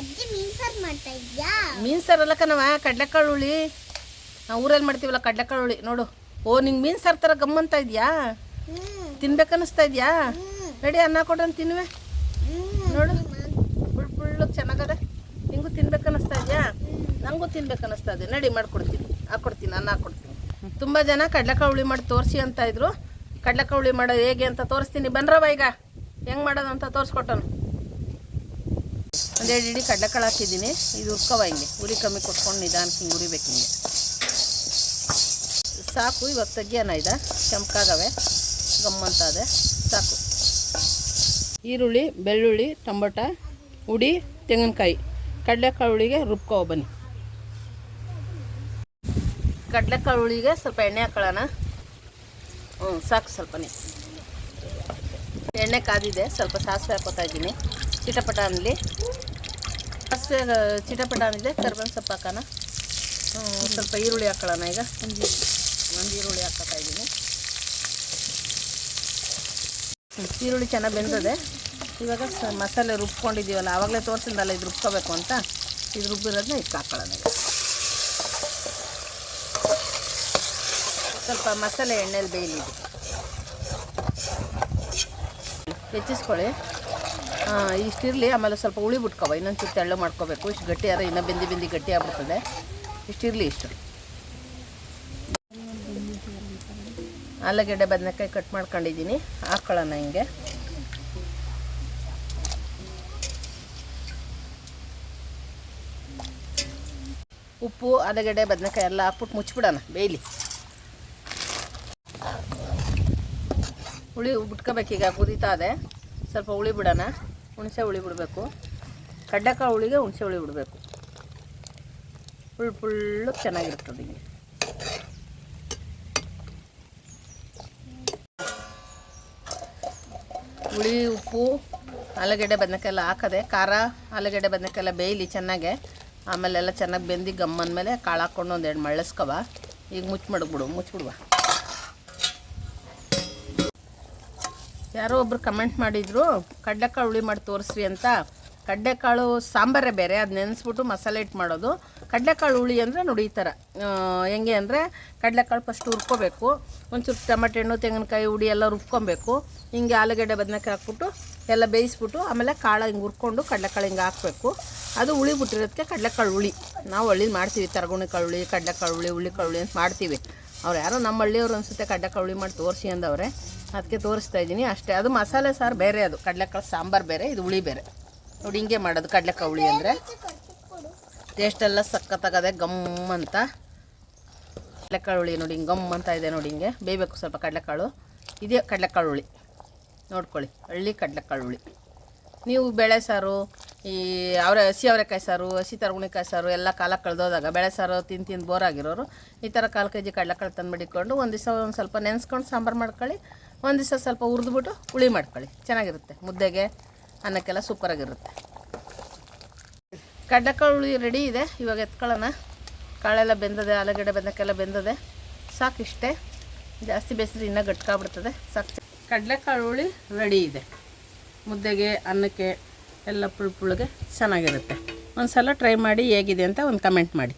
ಅಜ್ಜಿ ಮೀನ್ ಸಾರ್ ಮಾಡ್ತಾ ಇದ್ಯಾ? ಮೀನು ಕಣವ ಕಡ್ಲೆಕಾಳು ಹುಳಿ. ನಾವು ಊರಲ್ಲಿ ಮಾಡ್ತೀವಲ್ಲ ಕಡ್ಲೆಕಾಳು ಹುಳಿ. ನೋಡು. ಓ ನಿಂಗೆ ಮೀನು ಸಾರು ಥರ ಗಮ್ಮಂತ ಇದ್ಯಾ? ಹ್ಮ್. ತಿನ್ಬೇಕನ್ನಿಸ್ತಾ ಇದೆಯಾ? ರೆಡಿ ಅನ್ನ ಕೊಡೋಣ ತಿನ್ವೆ ನೋಡು. ಫುಲ್ ಫುಲ್ಲು ಚೆನ್ನಾಗದೆ. ನಿಂಗೂ ತಿನ್ಬೇಕನ್ನಿಸ್ತಾ ಇದೆಯಾ? ನನಗೂ ತಿನ್ಬೇಕನ್ನಿಸ್ತಾ ಇದೆ. ನಡಿ ಮಾಡ್ಕೊಡ್ತೀನಿ. ಹಾಕ್ಕೊಡ್ತೀನಿ ಅನ್ನ ಕೊಡ್ತೀನಿ. ತುಂಬ ಜನ ಕಡ್ಲೆಕಾಳು ಹುಳಿ ಮಾಡಿ ತೋರಿಸಿ ಅಂತ ಇದ್ರು. ಕಡ್ಲೆಕಾಳು ಹುಳಿ ಮಾಡೋದು ಹೇಗೆ ಅಂತ ತೋರಿಸ್ತೀನಿ. ಬನ್ರವ ಈಗ. ಹೆಂಗೆ ಮಾಡೋದು ಅಂತ ತೋರಿಸ್ಕೊಟ್ಟನು. ಒಂದೆರಡು ಇಡೀ ಕಡಲೆಕಾಳು ಹಾಕಿದ್ದೀನಿ. ಇದು ಉರ್ಕವ ಹಿಂಗೆ. ಉರಿ ಕಮ್ಮಿ ಕೊಟ್ಕೊಂಡು ನಿಧಾನಕ್ಕೆ ಹಿಂಗೆ ಉರಿಬೇಕು ಹಿಂಗೆ. ಸಾಕು, ಇವಾಗ ತೆಗಿಯೋಣ ಇದ ಕೆಂಪಾಗವೆ ಗಮ್ಮಂತ ಅದೇ. ಸಾಕು. ಈರುಳ್ಳಿ, ಬೆಳ್ಳುಳ್ಳಿ ಟೊಮೊಟ ಹುಡಿ ತೆಂಗಿನಕಾಯಿ. ಕಡಲೆಕಾಳು ಹುಳಿಗೆ ರುಬ್ಕೋ ಬನ್ನಿ. ಕಡಲೆಕಾಳು ಹುಳಿಗೆ ಸ್ವಲ್ಪ ಎಣ್ಣೆ ಹಾಕೊಳ್ಳೋಣ. ಹ್ಞೂ ಸಾಕು ಸ್ವಲ್ಪನೇ ಎಣ್ಣೆ ಕಾದಿದೆ. ಸ್ವಲ್ಪ ಸಾಸಿವೆ ಹಾಕೋತಾ ಇದ್ದೀನಿ. ಚಿಟಪಟ ಅನ್ನಲಿ ಸಾಸಿವೆ ಚಿಟಪಟ ಇದೆ ಕರ್ಬೇವಿನ ಸೊಪ್ಪು ಹಾಕೋಣ ಸ್ವಲ್ಪ ಈರುಳ್ಳಿ ಹಾಕೊಳ್ಳೋಣ ಈಗ. ಒಂದು ಒಂದು ಈರುಳ್ಳಿ ಹಾಕೋತಾ ಇದ್ದೀನಿ. ಈರುಳ್ಳಿ ಚೆನ್ನಾಗಿ ಬೆಂದದೆ. ಇವಾಗ ಮಸಾಲೆ ರುಬ್ಕೊಂಡಿದ್ದೀವಲ್ಲ ಆವಾಗಲೇ ತೋರಿಸಿದ್ದಲ್ಲ ಇದು ರುಬ್ಕೋಬೇಕು ಅಂತ. ಇದು ರುಬ್ಬಿರೋದನ್ನ ಇದಕ್ಕೆ ಹಾಕೊಳ್ಳೋಣ ಈಗ. ಸ್ವಲ್ಪ ಮಸಾಲೆ ಎಣ್ಣೆಲಿ ಬೇಯಲಿದೆ. ಹೆಚ್ಚಿಸ್ಕೊಳ್ಳಿ. ಇಷ್ಟಿರಲಿ ಆಮೇಲೆ ಸ್ವಲ್ಪ ಹುಳಿ ಬಿಟ್ಕೋವ, ಇನ್ನೊಂದು ಚೂರು ತೆಳ್ಳು ಮಾಡ್ಕೋಬೇಕು. ಇಷ್ಟು ಗಟ್ಟಿ ಆದರೆ ಇನ್ನೂ ಬೆಂದಿ ಬಿಂದಿ ಗಟ್ಟಿ ಆಗ್ಬಿಡ್ತದೆ. ಇಷ್ಟಿರಲಿ ಇಷ್ಟು. ಆಲೂಗಡ್ಡೆ ಬದನೆಕಾಯಿ ಕಟ್ ಮಾಡ್ಕೊಂಡಿದ್ದೀನಿ ಹಾಕ್ಕೊಳ್ಳೋಣ ಹಿಂಗೆ. ಉಪ್ಪು, ಆಲೂಗಡ್ಡೆ, ಬದನೆಕಾಯಿ ಎಲ್ಲ ಹಾಕ್ಬಿಟ್ಟು ಮುಚ್ಚಿಬಿಡೋಣ ಬೇಯಲಿ. ಹುಳಿ ಬಿಟ್ಕೋಬೇಕೀಗ ಕುದೀತಾ ಇದೆ. ಸ್ವಲ್ಪ ಹುಳಿ ಬಿಡೋಣ. ಹುಣಸೆ ಹುಳಿ ಬಿಡಬೇಕು. ಕಡ್ಡಕ ಹುಳಿಗೆ ಹುಣಸೆ ಹುಳಿ ಬಿಡಬೇಕು. ಫುಲ್ ಫುಲ್ಲು ಚೆನ್ನಾಗಿರ್ತದೆ ಹಿಂಗೆ. ಹುಳಿ, ಉಪ್ಪು, ಆಲೂಗಡ್ಡೆ, ಬದನೆಕಾಯೆಲ್ಲ ಹಾಕದೆ, ಖಾರ, ಆಲೂಗಡ್ಡೆ, ಬದನೆಕಾಯೆಲ್ಲ ಬೇಯಲಿ ಚೆನ್ನಾಗೆ. ಆಮೇಲೆಲ್ಲ ಚೆನ್ನಾಗಿ ಬೆಂದು ಗಮ್ಮನ ಮೇಲೆ ಕಾಳು ಹಾಕ್ಕೊಂಡು ಒಂದೆರಡು ಮಳ್ಳಸ್ಕವ. ಈಗ ಮುಚ್ಚಿ ಮಡಗ್ಬಿಡು ಮುಚ್ಚಿಬಿಡುವ ಯಾರೋ ಒಬ್ರು ಕಮೆಂಟ್ ಮಾಡಿದ್ರು, ಕಡಲೆಕಾಳು ಹುಳಿ ಮಾಡಿ ತೋರಿಸ್ರಿ ಅಂತ. ಕಡ್ಲೆಕಾಳು ಸಾಂಬಾರೇ ಬೇರೆ, ಅದು ನೆನೆಸ್ಬಿಟ್ಟು ಮಸಾಲೆ ಇಟ್ಟು ಮಾಡೋದು. ಕಡಲೆಕಾಳು ಹುಳಿ ಅಂದರೆ ನೋಡಿ ಥರ ಹೆಂಗೆ ಅಂದರೆ ಕಡಲೆಕಾಳು ಫಸ್ಟ್ ಹುರ್ಕೋಬೇಕು. ಒಂಚೂರು ಟೊಮೆಟೊ ಹಣ್ಣು, ತೆಂಗಿನಕಾಯಿ ಹುಡಿ ಎಲ್ಲ ರುಬ್ಕೊಬೇಕು. ಹಿಂಗೆ ಆಲೂಗಡ್ಡೆ, ಬದನೆಕಾಯಿ ಹಾಕ್ಬಿಟ್ಟು ಎಲ್ಲ ಬೇಯಿಸ್ಬಿಟ್ಟು ಆಮೇಲೆ ಕಾಳು ಹಿಂಗೆ ಹುರ್ಕೊಂಡು ಕಡಲೆಕಾಳು ಹಿಂಗೆ ಹಾಕಬೇಕು. ಅದು ಹುಳಿ ಬಿಟ್ಟಿರೋದಕ್ಕೆ ಕಡಲೆಕಾಳು ಹುಳಿ. ನಾವು ಹಳ್ಳಿ ಮಾಡ್ತೀವಿ ತರಗುಣಿ ಹುಳಿ, ಕಡಲೆಕಾಳು ಹುಳಿ ಹುಳಿ ಕಾಳು ಹುಳಿ ಅಂತ ಮಾಡ್ತೀವಿ. ಅವ್ರು ಯಾರೋ ನಮ್ಮ ಹಳ್ಳಿಯವ್ರು ಅನಿಸುತ್ತೆ ಕಡಲೆಕಾಳು ಹುಳಿ ಮಾಡಿ ತೋರಿಸಿ ಅಂದವ್ರೆ. ಅದಕ್ಕೆ ತೋರಿಸ್ತಾ ಇದ್ದೀನಿ. ಅಷ್ಟೇ, ಅದು ಮಸಾಲೆ ಸಾರು ಬೇರೆ ಅದು. ಕಡಲೆಕಾಳು ಸಾಂಬಾರು ಬೇರೆ, ಇದು ಹುಳಿ ಬೇರೆ. ನೋಡಿ, ಹಿಂಗೆ ಮಾಡೋದು ಕಡಲೆಕಾಳು ಹುಳಿ ಅಂದರೆ. ಟೇಸ್ಟ್ ಎಲ್ಲ ಸಖತ್ತಾಗದೆ ಗಮ್ ಅಂತ. ಕಡಲೆಕಾಳು ಹುಳಿ ನೋಡಿ, ಹಿಂಗೆ ಗಮ್ ಅಂತ ಇದೆ ನೋಡಿ ಹಿಂಗೆ. ಬೇಯಬೇಕು ಸ್ವಲ್ಪ ಕಡಲೆಕಾಳು. ಇದೇ ಕಡಲೆಕಾಳು ಹುಳಿ. ನೋಡ್ಕೊಳ್ಳಿ, ಹಳ್ಳಿ ಕಡಲೆಕಾಳು ಹುಳಿ. ನೀವು ಬೇಳೆ ಸಾರು, ಈ ಅವರೆ, ಹಸಿ ಅವರೆಕಾಯಿ ಸಾರು, ಹಸಿ ತರಗುಣಿಕಾಯಿ ಸಾರು, ಎಲ್ಲ ಕಾಲ ಕಳೆದೋದಾಗ ಬೇಳೆ ಸಾರು ತಿಂದು ತಿಂದು ಬೋರ್ ಆಗಿರೋರು, ಈ ಥರ ಕಾಲು ಕೆ ಜಿ ಕಡಲೆಕಾಳು ತಂದು ಮಡಿಕೊಂಡು ಒಂದು ದಿವಸ ಒಂದು ಸ್ವಲ್ಪ ನೆನೆಸ್ಕೊಂಡು ಸಾಂಬಾರು ಮಾಡ್ಕೊಳ್ಳಿ. ಒಂದು ದಿವಸ ಸ್ವಲ್ಪ ಹುರಿದ್ಬಿಟ್ಟು ಹುಳಿ ಮಾಡ್ಕೊಳ್ಳಿ. ಚೆನ್ನಾಗಿರುತ್ತೆ. ಮುದ್ದೆಗೆ ಅನ್ನಕ್ಕೆಲ್ಲ ಸೂಪರಾಗಿರುತ್ತೆ ಕಡ್ಡಕಾಳು ಹುಳಿ ರೆಡಿ ಇದೆ. ಇವಾಗ ಎತ್ಕೊಳ್ಳೋಣ. ಕಾಳೆಲ್ಲ ಬೆಂದದೆ, ಆಲೂಗಡ್ಡೆ ಬೆಂದಕ್ಕೆಲ್ಲ ಬೆಂದದೆ. ಸಾಕಿಷ್ಟೇ. ಜಾಸ್ತಿ ಬೇಯಿಸಿದ್ರೆ ಇನ್ನೂ ಗಟ್ಕಾಗ್ಬಿಡ್ತದೆ. ಸಾಕು ಕಡಲೆಕಾಳು ಹುಳಿ ರೆಡಿ ಇದೆ. ಮುದ್ದೆಗೆ, ಅನ್ನಕ್ಕೆ ಎಲ್ಲ ಪುಳ್ ಪುಳ್ಗೆ ಚೆನ್ನಾಗಿರುತ್ತೆ. ಒಂದು ಸಲ ಟ್ರೈ ಮಾಡಿ ಹೇಗಿದೆ ಅಂತ ಒಂದು ಕಮೆಂಟ್ ಮಾಡಿ.